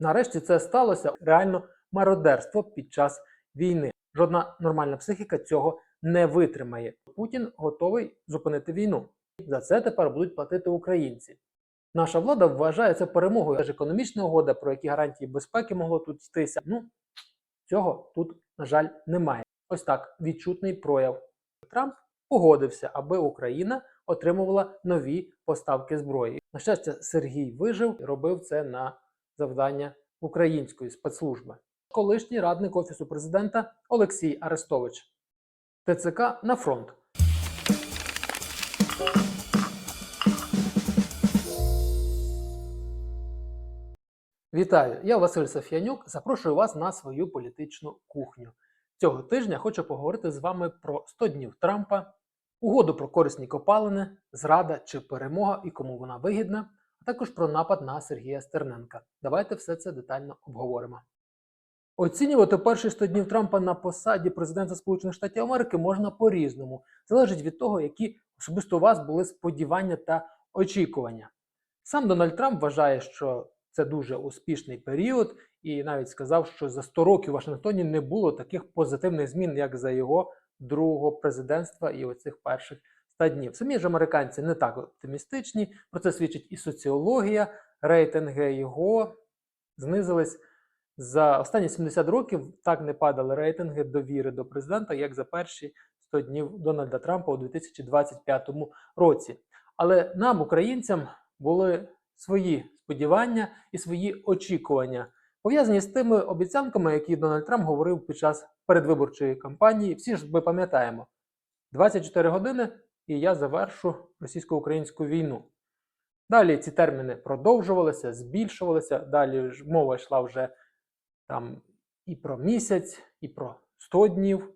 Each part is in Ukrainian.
Нарешті це сталося реально мародерство під час війни. Жодна нормальна психіка цього не витримає. Путін готовий зупинити війну. За це тепер будуть платити українці. Наша влада вважає це перемогою. Теж економічна угода, про які гарантії безпеки могло тут йтися. Ну цього тут, на жаль, немає. Ось так відчутний прояв. Трамп погодився, аби Україна отримувала нові поставки зброї. На щастя, Сергій вижив і робив це на завдання української спецслужби. Колишній радник офісу президента Олексій Арестович. ТЦК на фронт. Вітаю! Я Василь Софіянюк. Запрошую вас на свою політичну кухню. Цього тижня хочу поговорити з вами про 100 днів Трампа, угоду про корисні копалини, зрада чи перемога і кому вона вигідна, а також про напад на Сергія Стерненка. Давайте все це детально обговоримо. Оцінювати перші 100 днів Трампа на посаді президента Сполучених Штатів Америки можна по-різному. Залежить від того, які особисто у вас були сподівання та очікування. Сам Дональд Трамп вважає, що це дуже успішний період, і навіть сказав, що за 100 років у Вашингтоні не було таких позитивних змін, як за його другого президентства і оцих перших 100 днів. Самі ж американці не так оптимістичні. Про це свідчить і соціологія. Рейтинги його знизились за останні 70 років. Так не падали рейтинги довіри до президента, як за перші 100 днів Дональда Трампа у 2025 році. Але нам, українцям, були свої сподівання і свої очікування, пов'язані з тими обіцянками, які Дональд Трамп говорив під час передвиборчої кампанії. Всі ж ми пам'ятаємо: 24 години, і я завершу російсько-українську війну. Далі ці терміни продовжувалися, збільшувалися. Далі ж мова йшла вже там і про місяць, і про 100 днів.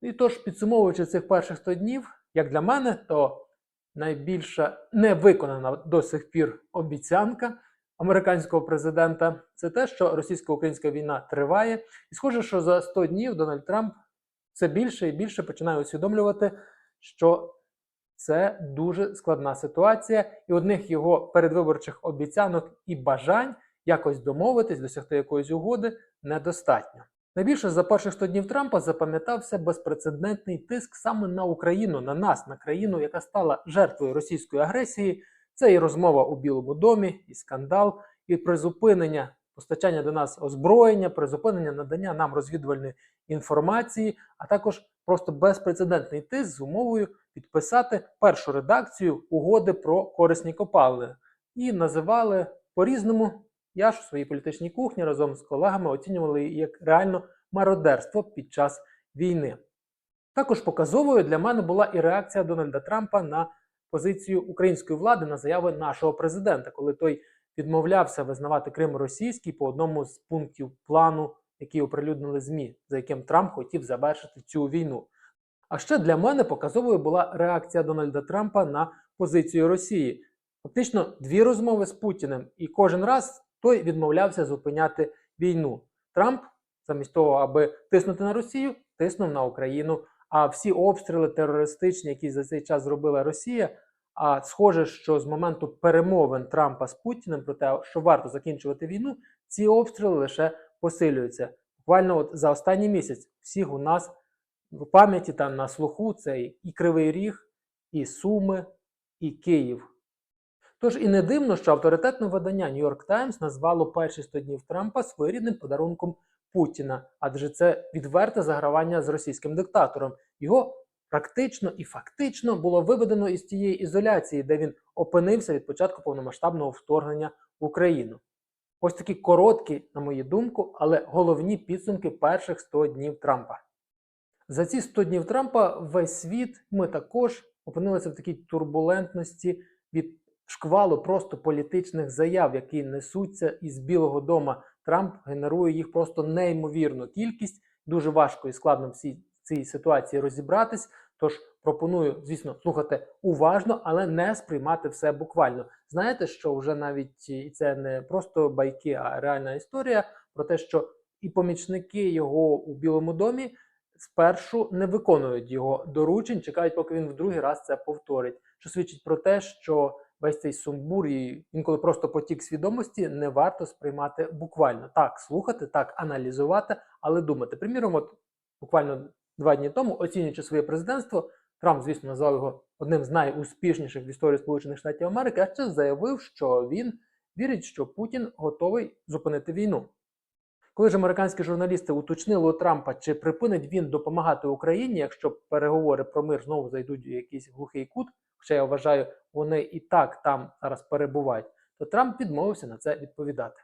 І тож, підсумовуючи цих перших 100 днів, як для мене, то найбільша невиконана до сих пір обіцянка американського президента це те, що російсько-українська війна триває, і схоже, що за 100 днів Дональд Трамп все більше і більше починає усвідомлювати, що це дуже складна ситуація, і одних його передвиборчих обіцянок і бажань якось домовитись, досягти якоїсь угоди недостатньо. Найбільше за перших 100 днів Трампа запам'ятався безпрецедентний тиск саме на Україну, на нас, на країну, яка стала жертвою російської агресії. Це і розмова у Білому домі, і скандал, і призупинення постачання до нас озброєння, призупинення надання нам розвідувальної інформації, а також просто безпрецедентний тиск з умовою підписати першу редакцію угоди про корисні копалини. І називали по-різному. Я ж у своїй політичній кухні разом з колегами оцінювали її як реально мародерство під час війни. Також показовою для мене була і реакція Дональда Трампа на позицію української влади на заяви нашого президента, коли той відмовлявся визнавати Крим російський по одному з пунктів плану, який оприлюднили ЗМІ, за яким Трамп хотів завершити цю війну. А ще для мене показовою була реакція Дональда Трампа на позицію Росії. Фактично дві розмови з Путіним, і кожен раз той відмовлявся зупиняти війну. Трамп, замість того, аби тиснути на Росію, тиснув на Україну. А всі обстріли терористичні, які за цей час зробила Росія. А схоже, що з моменту перемовин Трампа з Путіним про те, що варто закінчувати війну, ці обстріли лише посилюються. Буквально от за останній місяць всіх у нас в пам'яті та на слуху це і Кривий Ріг, і Суми, і Київ. Тож і не дивно, що авторитетне видання New York Times назвало перші 100 днів Трампа своєрідним подарунком Путіна, адже це відверте загравання з російським диктатором. Його практично і фактично було виведено із тієї ізоляції, де він опинився від початку повномасштабного вторгнення в Україну. Ось такі короткі, на мою думку, але головні підсумки перших 100 днів Трампа. За ці 100 днів Трампа весь світ ми також опинилися в такій турбулентності від шквалу просто політичних заяв, які несуться із Білого Дома. Трамп генерує їх просто неймовірну кількість. Дуже важко і складно всі цій ситуації розібратись. Тож пропоную, звісно, слухати уважно, але не сприймати все буквально. Знаєте, що вже навіть це не просто байки, а реальна історія про те, що і помічники його у Білому домі спершу не виконують його доручень, чекають, поки він в другий раз це повторить, що свідчить про те, що весь цей сумбур і інколи просто потік свідомості не варто сприймати буквально. Так, слухати, так, аналізувати, але думати. Приміром, от буквально два дні тому, оцінюючи своє президентство, Трамп, звісно, назвав його одним з найуспішніших в історії Сполучених Штатів Америки, а ще заявив, що він вірить, що Путін готовий зупинити війну. Коли ж американські журналісти уточнили у Трампа, чи припинить він допомагати Україні, якщо переговори про мир знову зайдуть у якийсь глухий кут, хоча я вважаю, вони і так там зараз перебувають, то Трамп відмовився на це відповідати.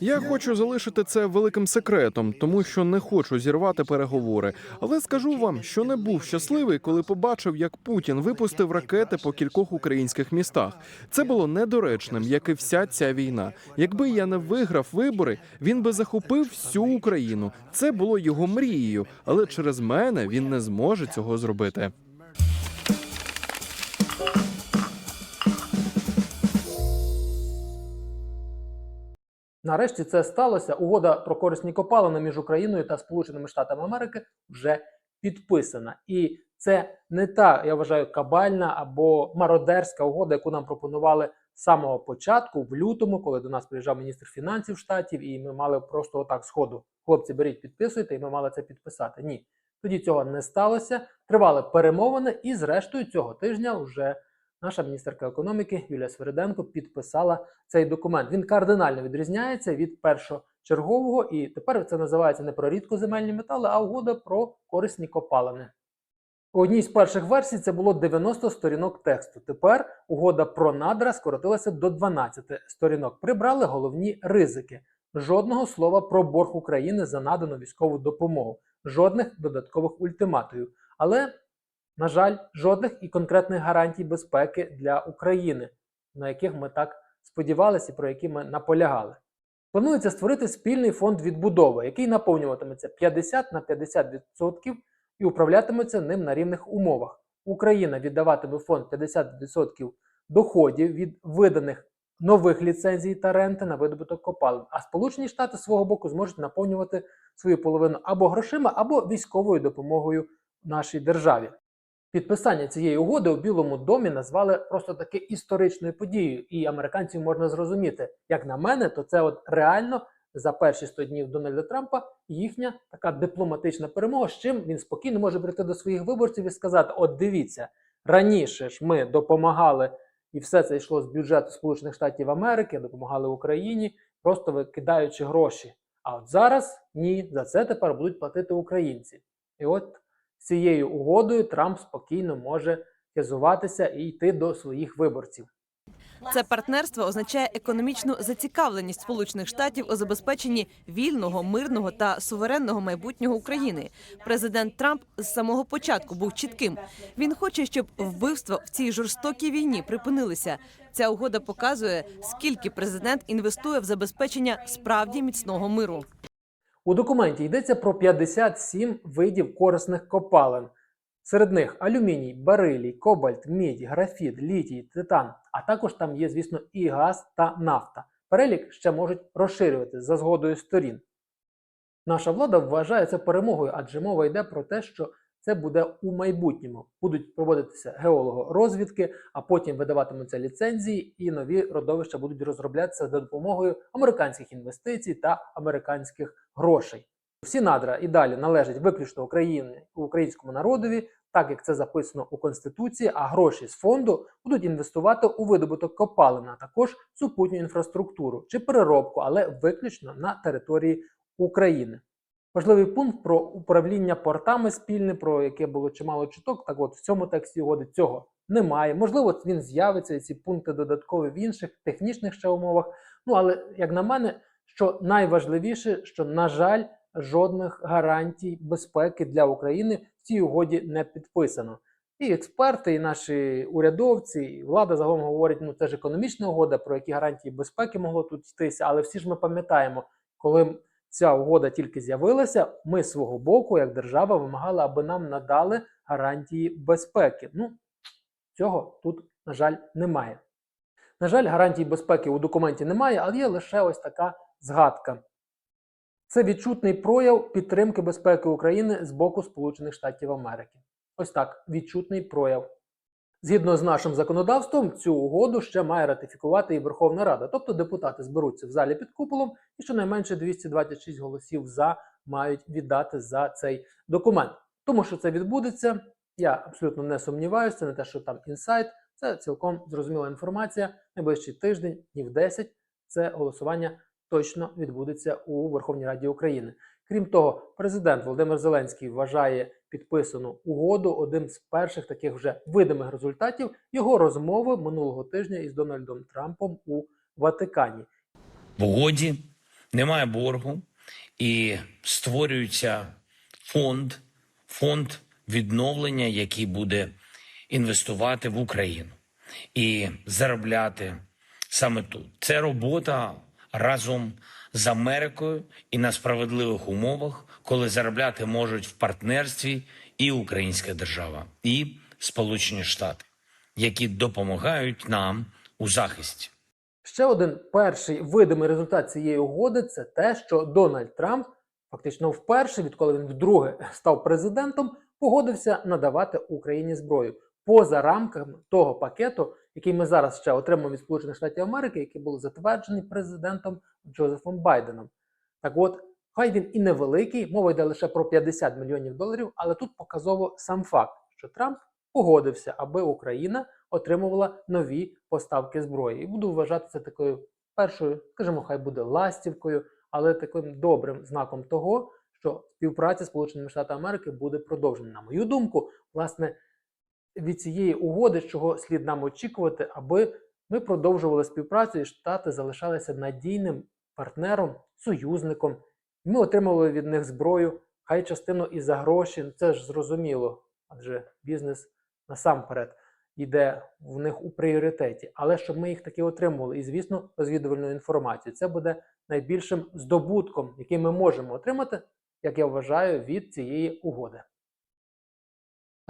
Я хочу залишити це великим секретом, тому що не хочу зірвати переговори. Але скажу вам, що не був щасливий, коли побачив, як Путін випустив ракети по кількох українських містах. Це було недоречним, як і вся ця війна. Якби я не виграв вибори, він би захопив всю Україну. Це було його мрією, але через мене він не зможе цього зробити. Нарешті це сталося. Угода про корисні копалини між Україною та Сполученими Штатами Америки вже підписана. І це не та, я вважаю, кабальна або мародерська угода, яку нам пропонували з самого початку, в лютому, коли до нас приїжджав міністр фінансів штатів, і ми мали просто отак сходу. Хлопці, беріть, підписуйте, і ми мали це підписати. Ні. Тоді цього не сталося. Тривали перемовини, і зрештою цього тижня вже наша міністерка економіки Юлія Свериденко підписала цей документ. Він кардинально відрізняється від першочергового, і тепер це називається не про рідкоземельні метали, а угода про корисні копалини. У одній з перших версій це було 90 сторінок тексту. Тепер угода про надра скоротилася до 12 сторінок. Прибрали головні ризики. Жодного слова про борг України за надану військову допомогу, жодних додаткових ультиматумів. Але на жаль, жодних і конкретних гарантій безпеки для України, на яких ми так сподівалися, і про які ми наполягали. Планується створити спільний фонд відбудови, який наповнюватиметься 50 на 50% і управлятиметься ним на рівних умовах. Україна віддаватиме фонд 50% доходів від виданих нових ліцензій та ренти на видобуток копалин, а Сполучені Штати свого боку зможуть наповнювати свою половину або грошима, або військовою допомогою нашій державі. Підписання цієї угоди у Білому домі назвали просто таки історичною подією, і американців можна зрозуміти. Як на мене, то це от реально за перші 100 днів Дональда Трампа їхня така дипломатична перемога, з чим він спокійно може прийти до своїх виборців і сказати: От дивіться, раніше ж ми допомагали, і все це йшло з бюджету Сполучених Штатів Америки, допомагали Україні, просто викидаючи гроші. А от зараз ні, за це тепер будуть платити українці. І от цією угодою Трамп спокійно може тязуватися і йти до своїх виборців. Це партнерство означає економічну зацікавленість Сполучених Штатів у забезпеченні вільного, мирного та суверенного майбутнього України. Президент Трамп з самого початку був чітким. Він хоче, щоб вбивства в цій жорстокій війні припинилися. Ця угода показує, скільки президент інвестує в забезпечення справді міцного миру. У документі йдеться про 57 видів корисних копалин. Серед них алюміній, барилій, кобальт, мідь, графіт, літій, титан, а також там є, звісно, і газ та нафта. Перелік ще можуть розширювати за згодою сторін. Наша влада вважає це перемогою, адже мова йде про те, що це буде у майбутньому. Будуть проводитися геологорозвідки, а потім видаватимуться ліцензії, і нові родовища будуть розроблятися за допомогою американських інвестицій та американських грошей. Всі надра і далі належать виключно Україні українському народові, так як це записано у Конституції, а гроші з фонду будуть інвестувати у видобуток копалин, а також супутню інфраструктуру чи переробку, але виключно на території України. Важливий пункт про управління портами спільне, про яке було чимало чуток. Так от в цьому тексті угоди цього немає. Можливо, він з'явиться і ці пункти додаткові в інших технічних ще умовах. Ну але як на мене, що найважливіше, що на жаль, жодних гарантій безпеки для України в цій угоді не підписано. І експерти, і наші урядовці, і влада загалом говорять, ну це ж економічна угода, про які гарантії безпеки могло тут йтися. Але всі ж ми пам'ятаємо, коли ця угода тільки з'явилася, ми свого боку, як держава, вимагали, аби нам надали гарантії безпеки. Ну, цього тут, на жаль, немає. На жаль, гарантій безпеки у документі немає, але є лише ось така згадка. Це відчутний прояв підтримки безпеки України з боку Сполучених Штатів Америки. Ось так, відчутний прояв. Згідно з нашим законодавством, цю угоду ще має ратифікувати і Верховна Рада. Тобто депутати зберуться в залі під куполом, і щонайменше 226 голосів за мають віддати за цей документ. Тому що це відбудеться, я абсолютно не сумніваюся, не те, що там інсайт, це цілком зрозуміла інформація. Найближчий тиждень, днів 10, це голосування точно відбудеться у Верховній Раді України. Крім того, президент Володимир Зеленський вважає підписану угоду одним з перших таких вже видимих результатів його розмови минулого тижня із Дональдом Трампом у Ватикані. В угоді немає боргу і створюється фонд, фонд відновлення, який буде інвестувати в Україну і заробляти саме тут. Це робота разом з Америкою і на справедливих умовах, коли заробляти можуть в партнерстві і Українська держава, і Сполучені Штати, які допомагають нам у захисті. Ще один перший видимий результат цієї угоди це те, що Дональд Трамп фактично вперше, відколи він вдруге став президентом, погодився надавати Україні зброю поза рамками того пакету, який ми зараз ще отримуємо від Сполучених Штатів Америки, який був затверджений президентом Джозефом Байденом. Так от, хай він і невеликий, мова йде лише про 50 мільйонів доларів, але тут показово сам факт, що Трамп погодився, аби Україна отримувала нові поставки зброї. І буду вважати це такою першою, скажімо, хай буде ластівкою, але таким добрим знаком того, що співпраця з Сполученими Штатами Америки буде продовжена. На мою думку, власне, від цієї угоди, чого слід нам очікувати, аби ми продовжували співпрацю і Штати залишалися надійним партнером, союзником. Ми отримували від них зброю, хай частину і за гроші. Це ж зрозуміло, адже бізнес насамперед йде в них у пріоритеті. Але щоб ми їх таки отримували, і звісно, розвідувальну інформацію. Це буде найбільшим здобутком, який ми можемо отримати, як я вважаю, від цієї угоди.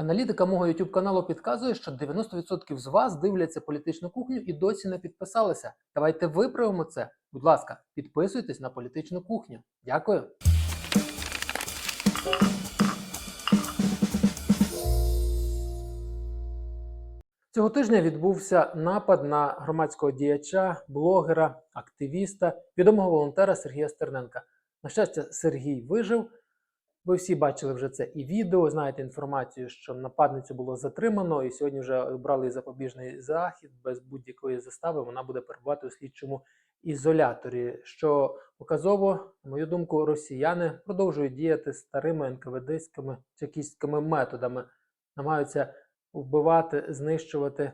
Аналітика мого YouTube каналу підказує, що 90% з вас дивляться політичну кухню і досі не підписалися. Давайте виправимо це. Будь ласка, підписуйтесь на політичну кухню. Дякую. Цього тижня відбувся напад на громадського діяча, блогера, активіста, відомого волонтера Сергія Стерненка. На щастя, Сергій вижив. Ви всі бачили вже це і відео, знаєте інформацію, що нападницю було затримано, і сьогодні вже обрали запобіжний захід без будь-якої застави. Вона буде перебувати у слідчому ізоляторі. Що показово, на мою думку, росіяни продовжують діяти старими НКВДськими чекістськими методами, намагаються вбивати, знищувати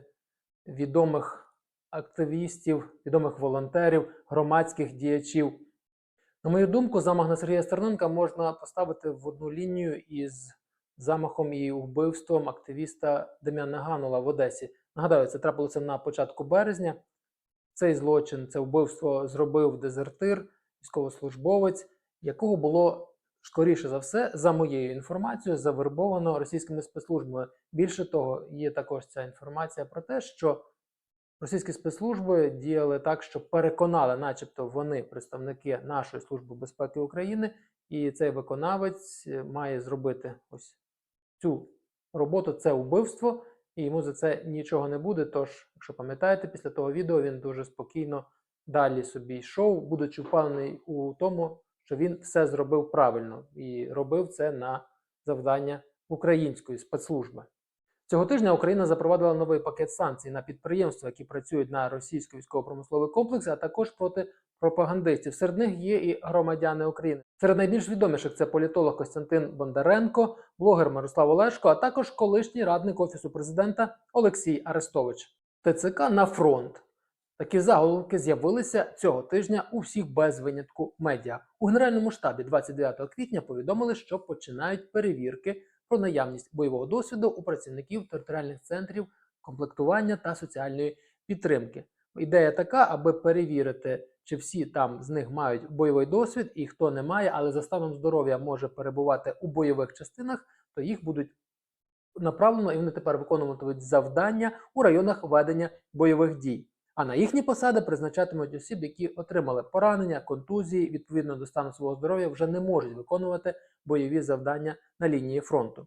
відомих активістів, відомих волонтерів, громадських діячів. На мою думку, замах на Сергія Стерненка можна поставити в одну лінію із замахом і вбивством активіста Дем'яна Ганула в Одесі. Нагадаю, це трапилося на початку березня. Цей злочин, це вбивство зробив дезертир, військовослужбовець, якого було, скоріше за все, за моєю інформацією, завербовано російськими спецслужбами. Більше того, є також ця інформація про те, що Російські спецслужби діяли так, що переконали, начебто, вони представники нашої служби безпеки України, і цей виконавець е, має зробити ось цю роботу, це вбивство, і йому за це нічого не буде. Тож, якщо пам'ятаєте, після того відео він дуже спокійно далі собі йшов, будучи впевнений у тому, що він все зробив правильно і робив це на завдання української спецслужби. Цього тижня Україна запровадила новий пакет санкцій на підприємства, які працюють на російський військово-промисловий комплекс, а також проти пропагандистів. Серед них є і громадяни України. Серед найбільш відоміших це політолог Костянтин Бондаренко, блогер Мирослав Олешко, а також колишній радник офісу президента Олексій Арестович. ТЦК на фронт. Такі заголовки з'явилися цього тижня у всіх без винятку медіа. У генеральному штабі 29 квітня повідомили, що починають перевірки про наявність бойового досвіду у працівників територіальних центрів комплектування та соціальної підтримки. Ідея така, аби перевірити, чи всі там з них мають бойовий досвід, і хто не має, але за станом здоров'я може перебувати у бойових частинах, то їх будуть направлено і вони тепер виконуватимуть завдання у районах ведення бойових дій. А на їхні посади призначатимуть осіб, які отримали поранення, контузії, відповідно до стану свого здоров'я, вже не можуть виконувати бойові завдання на лінії фронту.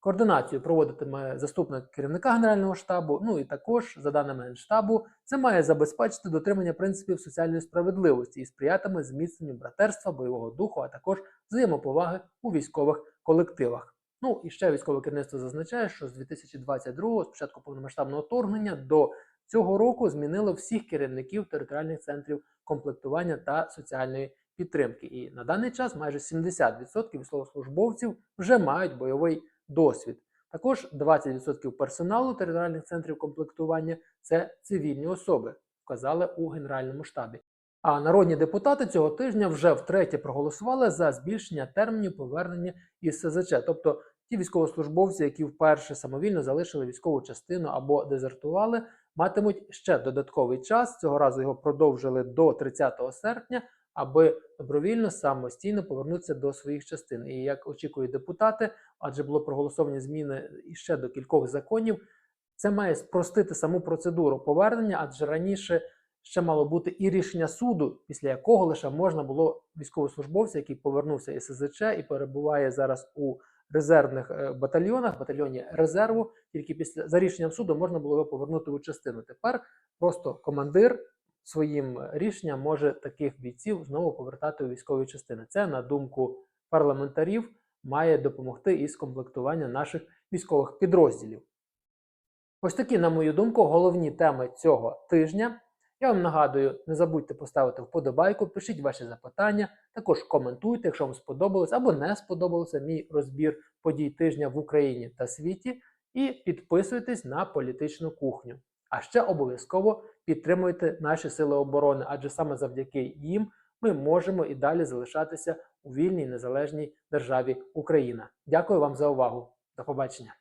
Координацію проводитиме заступник керівника Генерального штабу. Ну і також, за даними Генштабу, це має забезпечити дотримання принципів соціальної справедливості і сприятиме зміцненню братерства, бойового духу, а також взаємоповаги у військових колективах. Ну і ще військове керівництво зазначає, що з 2022, з початку повномасштабного вторгнення до цього року змінило всіх керівників територіальних центрів комплектування та соціальної підтримки. І на даний час майже 70% військовослужбовців вже мають бойовий досвід. Також 20% персоналу територіальних центрів комплектування це цивільні особи, вказали у Генеральному штабі. А народні депутати цього тижня вже втретє проголосували за збільшення термінів повернення із СЗЧ, тобто ті військовослужбовці, які вперше самовільно залишили військову частину або дезертували, матимуть ще додатковий час. Цього разу його продовжили до 30 серпня, аби добровільно самостійно повернутися до своїх частин. І як очікують депутати, адже було проголосовані зміни іще до кількох законів. Це має спростити саму процедуру повернення, адже раніше ще мало бути і рішення суду, після якого лише можна було військовослужбовця, який повернувся із СЗЧ і перебуває зараз у резервних е, батальйонах, батальйоні резерву. Тільки після за рішенням суду можна було його повернути у частину. Тепер просто командир своїм рішенням може таких бійців знову повертати у військові частини. Це на думку парламентарів має допомогти із комплектування наших військових підрозділів. Ось такі, на мою думку, головні теми цього тижня. Я вам нагадую, не забудьте поставити вподобайку, пишіть ваші запитання, також коментуйте, якщо вам сподобалось або не сподобався мій розбір подій тижня в Україні та світі, і підписуйтесь на політичну кухню. А ще обов'язково підтримуйте наші сили оборони, адже саме завдяки їм ми можемо і далі залишатися у вільній незалежній державі Україна. Дякую вам за увагу. До побачення.